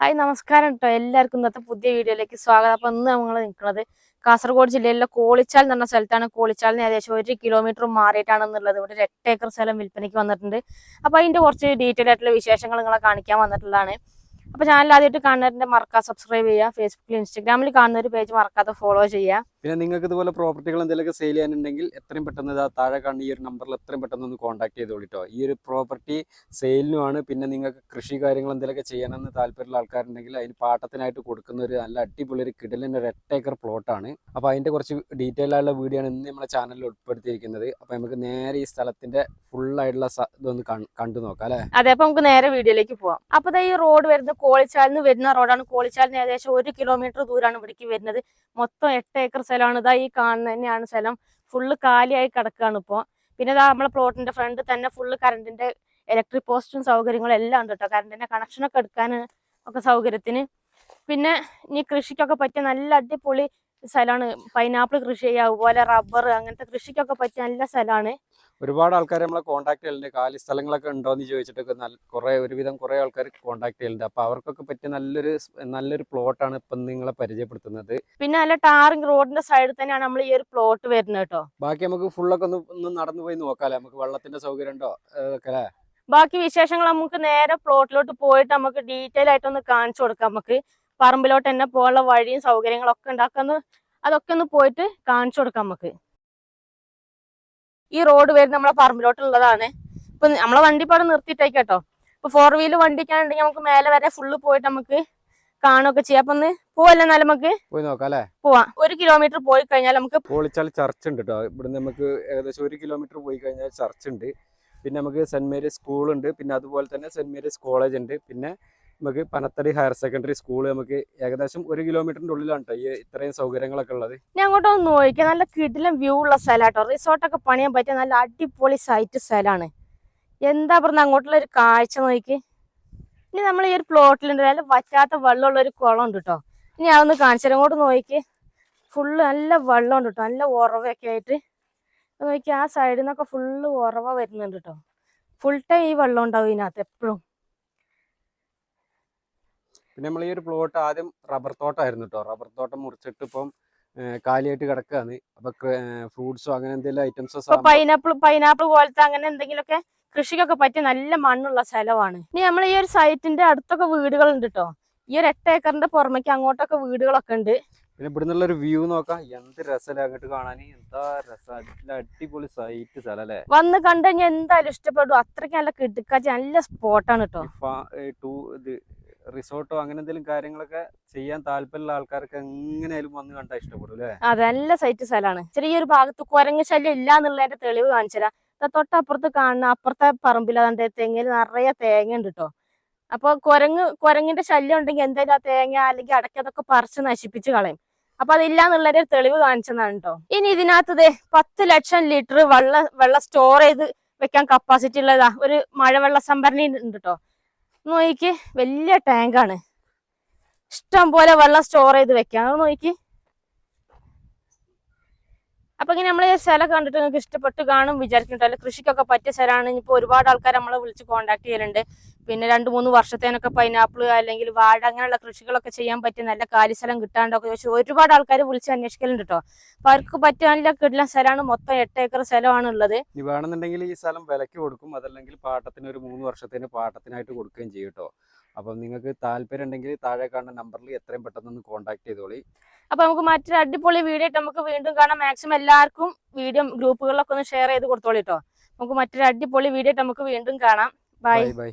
Hi നമസ്കാരം കേട്ടോ എല്ലാവർക്കും ഇന്നത്തെ പുതിയ വീഡിയോയിലേക്ക് സ്വാഗതം. അപ്പൊ ഇന്ന് നമ്മൾ നിൽക്കുന്നത് കാസർഗോഡ് ജില്ലയിലെ കോളിച്ചാൽ എന്ന് സ്ഥലത്താണ്. കോളിച്ചാലിന് ഏകദേശം ഒരു കിലോമീറ്റർ മാറിയിട്ടാണ് എന്നുള്ളത് ഇവിടെ ഒരു എട്ട് ഏക്കർ സ്ഥലം വിൽപ്പനയ്ക്ക് വന്നിട്ടുണ്ട്. അപ്പൊ അതിന്റെ കുറച്ച് ഡീറ്റെയിൽ ആയിട്ടുള്ള വിശേഷങ്ങൾ നിങ്ങളെ കാണിക്കാൻ വന്നിട്ടുള്ളതാണ്. അപ്പൊ ചാനൽ ആദ്യമായിട്ട് കാണുന്നവരുടെ മറക്കാതെ സബ്സ്ക്രൈബ് ചെയ്യുക. ഫേസ്ബുക്കിൽ ഇൻസ്റ്റാഗ്രാമിൽ കാണുന്ന ഒരു പേജ് മറക്കാതെ ഫോളോ ചെയ്യുക. പിന്നെ നിങ്ങൾക്ക് ഇതുപോലെ പ്രോപ്പർട്ടികൾ എന്തെങ്കിലുമൊക്കെ സെയിൽ ചെയ്യാനുണ്ടെങ്കിൽ എത്രയും പെട്ടെന്ന് ഇതാ താഴെ കാണുന്ന ഈ ഒരു നമ്പറിൽ എത്രയും പെട്ടെന്ന് ഒന്ന് കോൺടാക്ട് ചെയ്തോളിട്ടോ ഈ ഒരു പ്രോപ്പർട്ടി സെയിലിനുമാണ് പിന്നെ നിങ്ങൾക്ക് കൃഷി കാര്യങ്ങൾ എന്തെങ്കിലുമൊക്കെ ചെയ്യാനെന്ന് താല്പര്യമുള്ള ആൾക്കാരുണ്ടെങ്കിൽ അതിന് പാട്ടത്തിനായിട്ട് കൊടുക്കുന്ന ഒരു നല്ല അടിപൊളി ഒരു കിടലിന്റെ ഒരു എട്ട് ഏക്കർ പ്ലോട്ടാണ് അപ്പോൾ അതിന്റെ കുറച്ച് ഡീറ്റെയിൽ ആയിട്ടുള്ള വീഡിയോ ആണ് ഇന്ന് നമ്മുടെ ചാനലിൽ ഉൾപ്പെടുത്തിയിരിക്കുന്നത്. അപ്പോൾ നമുക്ക് നേരെ ഈ സ്ഥലത്തിന്റെ ഫുള്ളായിട്ടുള്ള ഇതൊന്ന് കണ്ടു നോക്കാം അല്ലേ? അതെ അപ്പോൾ നമുക്ക് നേരെ വീഡിയോയിലേക്ക് പോവാം. അപ്പോൾ ഈ റോഡ് വരുന്നത് കോളിച്ചാലിന് വരുന്ന റോഡാണ് കോളിച്ചാലിന് ഏകദേശം ഒരു കിലോമീറ്റർ ദൂരമാണ് ഇവിടേക്ക് വരുന്നത്. മൊത്തം എട്ട് ഏക്കർ സ്ഥലമാണ്. ഇതാ ഈ കാണുന്ന തന്നെയാണ് സ്ഥലം. ഫുള്ള് കാലിയായി കിടക്കുകയാണ് ഇപ്പോൾ പിന്നെ ഇതാ നമ്മളെ പ്ലോട്ടിന്റെ ഫ്രണ്ട് തന്നെ ഫുള്ള് കറണ്ടിന്റെ ഇലക്ട്രിക് പോസ്റ്റും സൗകര്യങ്ങളും എല്ലാം ഉണ്ട് കേട്ടോ കറണ്ടിന്റെ കണക്ഷനൊക്കെ എടുക്കാൻ ഒക്കെ സൗകര്യത്തിന് പിന്നെ ഇനി കൃഷിക്കൊക്കെ പറ്റിയ നല്ല അടിപൊളി സ്ഥലമാണ് പൈനാപ്പിൾ കൃഷി ചെയ്യുക അതുപോലെ റബ്ബർ അങ്ങനത്തെ കൃഷിക്കൊക്കെ പറ്റിയ നല്ല സ്ഥലമാണ് ഒരുപാട് ആൾക്കാർ നമ്മളെ കോൺടാക്ട് ചെയ്യലുണ്ട്. കാലി സ്ഥലങ്ങളൊക്കെ ഉണ്ടോയെന്ന് ചോദിച്ചിട്ടൊക്കെ നല്ല കുറേ ഒരുവിധം കുറേ ആൾക്കാർ കോൺടാക്ട് ചെയ്യലുണ്ട്. അപ്പോൾ അവർക്കൊക്കെ പറ്റിയ നല്ലൊരു നല്ലൊരു പ്ലോട്ടാണ് ഇപ്പം നിങ്ങളെ പരിചയപ്പെടുത്തുന്നത്. പിന്നെ നല്ല ടാറിങ് റോഡിന്റെ സൈഡിൽ തന്നെയാണ് നമ്മൾ ഈ ഒരു പ്ലോട്ട് വരുന്നത് കേട്ടോ. ബാക്കി നമുക്ക് ഫുള്ളൊക്കെ ഒന്ന് ഒന്ന് നടന്നു പോയി നോക്കാല്ലേ നമുക്ക് വെള്ളത്തിന്റെ സൗകര്യം ഉണ്ടോ? അതൊക്കെ അല്ലേ? ബാക്കി വിശേഷങ്ങൾ നമുക്ക് നേരെ പ്ലോട്ടിലോട്ട് പോയിട്ട് നമുക്ക് ഡീറ്റെയിൽ ആയിട്ട് ഒന്ന് കാണിച്ചു കൊടുക്കാം. നമുക്ക് പറമ്പിലോട്ട് തന്നെ പോകാനുള്ള വഴിയും സൗകര്യങ്ങളൊക്കെ ഉണ്ടാക്കുന്ന അതൊക്കെ ഒന്ന് പോയിട്ട് കാണിച്ചു കൊടുക്കാം നമുക്ക്. ഈ റോഡ് വരുന്ന നമ്മളെ പറമ്പിലോട്ടുള്ളതാണ്. ഇപ്പൊ നമ്മളെ വണ്ടി പാടെ നിർത്തിയിട്ടേക്കട്ടോ ഇപ്പൊ ഫോർ വീൽ വണ്ടിക്കാണെങ്കിൽ നമുക്ക് മേലെ വരെ ഫുള്ള് പോയിട്ട് നമുക്ക് കാണുകയൊക്കെ ചെയ്യാം. അപ്പൊ ഒന്ന് പോവല്ലേ എന്നാലും നമുക്ക്? പോയി നോക്കാം അല്ലേ? പോവാം. ഒരു കിലോമീറ്റർ പോയി കഴിഞ്ഞാൽ നമുക്ക് പോളിച്ചാൽ ചർച്ച് ഉണ്ട് കേട്ടോ. ഇവിടുന്ന് നമുക്ക് ഏകദേശം ഒരു കിലോമീറ്റർ പോയി കഴിഞ്ഞാൽ ചർച്ച് ഉണ്ട്. പിന്നെ നമുക്ക് സെന്റ് മേരീസ് സ്കൂൾ ഉണ്ട്. പിന്നെ അതുപോലെ തന്നെ സെന്റ് മേരീസ് കോളേജ് ഉണ്ട്. പിന്നെ നമുക്ക് പനത്തടി ഹയർ സെക്കൻഡറി സ്കൂൾ നമുക്ക് ഏകദേശം ഒരു കിലോമീറ്ററിന്റെ ഉള്ളിലാണ് ഈ ഇത്രയും സൗകര്യങ്ങളൊക്കെ ഉള്ളത്. ഞാൻ അങ്ങോട്ടൊന്ന് നോക്കിയാൽ നല്ല കിടിലം വ്യൂ ഉള്ള സ്ഥലമാട്ടോ റിസോർട്ടൊക്കെ പണിയാൻ പറ്റിയ നല്ല അടിപൊളി സൈറ്റ് സ്ഥലമാണ് എന്താ പറഞ്ഞ അങ്ങോട്ടുള്ള ഒരു കാഴ്ച നോക്കി ഇനി നമ്മൾ ഈ ഒരു പ്ലോട്ടിലുണ്ട് നല്ല വറ്റാത്ത വെള്ളമുള്ള ഒരു കുളം ഉണ്ട് കേട്ടോ ഇനി അതൊന്ന് കാണിച്ചാൽ അങ്ങോട്ട് നോക്കി ഫുള്ള് നല്ല വെള്ളം ഉണ്ട് കേട്ടോ നല്ല ഉറവയൊക്കെ ആയിട്ട്. നോക്കി ആ സൈഡിൽ നിന്നൊക്കെ ഫുള്ള് ഉറവ വരുന്നുണ്ട് കേട്ടോ ഫുൾ ടൈം ഈ വെള്ളം ഉണ്ടാവും ഇതിനകത്ത് എപ്പോഴും. പിന്നെ നമ്മൾ ഈ ഒരു പ്ലോട്ട് ആദ്യം റബ്ബർ തോട്ടമായിരുന്നു കേട്ടോ റബ്ബർ തോട്ടം മുറിച്ചിട്ട് ഇപ്പം കാലിയായിട്ട് കിടക്കുകയാണ് അപ്പൊ ഫ്രൂട്ട്സോ അങ്ങനെ എന്തെങ്കിലും ഐറ്റംസോ പൈനാപ്പിൾ പൈനാപ്പിൾ പോലത്തെ അങ്ങനെ എന്തെങ്കിലുമൊക്കെ കൃഷിക്കൊക്കെ പറ്റിയ നല്ല മണ്ണുള്ള സ്ഥലമാണ്. ഇനി നമ്മൾ ഈ ഒരു സൈറ്റിന്റെ അടുത്തൊക്കെ വീടുകളുണ്ട് കേട്ടോ ഈ ഒരു എട്ട് ഏക്കറിന്റെ പുറമേക്ക് അങ്ങോട്ടൊക്കെ വീടുകളൊക്കെ ഉണ്ട്. പിന്നെ ഇവിടെ നിന്നുള്ള ഒരു വ്യൂ നോക്കാം. എന്ത് രസമല്ലേ അങ്ങോട്ട് കാണാൻ. എന്താ രസം. അടിപൊളി സൈറ്റ് സ്ഥലം അല്ലേ വന്ന് കണ്ടു കഴിഞ്ഞാൽ എന്തായാലും ഇഷ്ടപ്പെടും. അത്രയ്ക്ക് നല്ല കിടുക്കാച്ച നല്ല സ്പോട്ടാണ് കേട്ടോ ഇത് റിസോർട്ടോ അങ്ങനെ എന്തെങ്കിലും കാര്യങ്ങളൊക്കെ ചെയ്യാൻ താല്പര്യമുള്ള ആൾക്കാർക്ക് എങ്ങനെയാലും വന്ന് കണ്ടാൽ ഇഷ്ടപ്പെടും അല്ലേ? അതെ നല്ല സൈറ്റ് സ്ഥലമാണ്. ചെറിയൊരു ഭാഗത്ത് കുരങ്ങ് ശല്യം ഇല്ല എന്നുള്ളതിന്റെ തെളിവ് കാണിച്ചുതരാം. തൊട്ടപ്പുറത്ത് കാണുന്ന അപ്പുറത്തെ പറമ്പിൽ അതാണ്ട് തെങ്ങിൽ നിറയെ തേങ്ങ ഉണ്ട് കേട്ടോ അപ്പൊ കുരങ്ങ് കുരങ്ങിന്റെ ശല്യം ഉണ്ടെങ്കിൽ എന്തായാലും ആ തേങ്ങ അല്ലെങ്കിൽ അടക്ക അതൊക്കെ പറിച്ച് നശിപ്പിച്ച് കളയും. അപ്പൊ അതില്ല തെളിവ് കാണിച്ചതാണ് കേട്ടോ ഇനി ഇതിനകത്ത് ദേ പത്ത് ലക്ഷം ലിറ്റർ വെള്ള വെള്ളം സ്റ്റോർ ചെയ്ത് വെക്കാൻ കപ്പാസിറ്റി ഉള്ളതാ. ഒരു മഴവെള്ള സംഭരണി ഉണ്ട് കേട്ടോ നോക്കി വലിയ ടാങ്കാണ്. ഇഷ്ടം പോലെ വെള്ളം സ്റ്റോർ ചെയ്ത് വെക്കാം. അത് നോക്കി അപ്പൊ ഇങ്ങനെ നമ്മൾ സ്ഥലം കണ്ടിട്ട് നിങ്ങൾക്ക് ഇഷ്ടപ്പെട്ട് കാണും വിചാരിക്കുന്നുണ്ടല്ലോ കൃഷിക്കൊക്കെ പറ്റിയ സ്ഥലമാണ് ഇനിയിപ്പോ ഒരുപാട് ആൾക്കാർ നമ്മളെ വിളിച്ച് കോണ്ടാക്ട് ചെയ്യലുണ്ട്. പിന്നെ രണ്ട് മൂന്ന് വർഷത്തേനൊക്കെ പൈനാപ്പിൾ അല്ലെങ്കിൽ വാഴ അങ്ങനെയുള്ള കൃഷികളൊക്കെ ചെയ്യാൻ പറ്റിയ നല്ല കാലി സ്ഥലം കിട്ടാണ്ടൊക്കെ ചോദിച്ചു ഒരുപാട് ആൾക്കാർ വിളിച്ച് അന്വേഷിക്കലുണ്ട് കേട്ടോ അപ്പൊ അവർക്ക് പറ്റാനില്ല നല്ല കിട്ടുന്ന സ്ഥലമാണ് മൊത്തം എട്ട് ഏക്കർ സ്ഥലമാണ് ഉള്ളത് വേണമെന്നുണ്ടെങ്കിൽ ഈ സ്ഥലം വിലക്ക് കൊടുക്കും. അതല്ലെങ്കിൽ പാട്ടത്തിന് ഒരു മൂന്ന് വർഷത്തിന് പാട്ടത്തിനായിട്ട് കൊടുക്കുകയും ചെയ്യും കേട്ടോ അപ്പം നിങ്ങൾക്ക് താല്പര്യം ഉണ്ടെങ്കിൽ താഴെ കാണുന്ന നമ്പറിൽ എത്രയും പെട്ടെന്ന് ഒന്ന് കോൺടാക്ട് ചെയ്തോളി. അപ്പൊ നമുക്ക് മറ്റൊരു അടിപൊളി വീഡിയോ ആയിട്ട് നമുക്ക് വീണ്ടും കാണാം. മാക്സിമം എല്ലാവർക്കും വീഡിയോ ഗ്രൂപ്പുകളിലൊക്കെ ഒന്ന് ഷെയർ ചെയ്ത് കൊടുത്തോളി കേട്ടോ നമുക്ക് മറ്റൊരു അടിപൊളി വീഡിയോ ആയിട്ട് നമുക്ക് വീണ്ടും കാണാം. Bye bye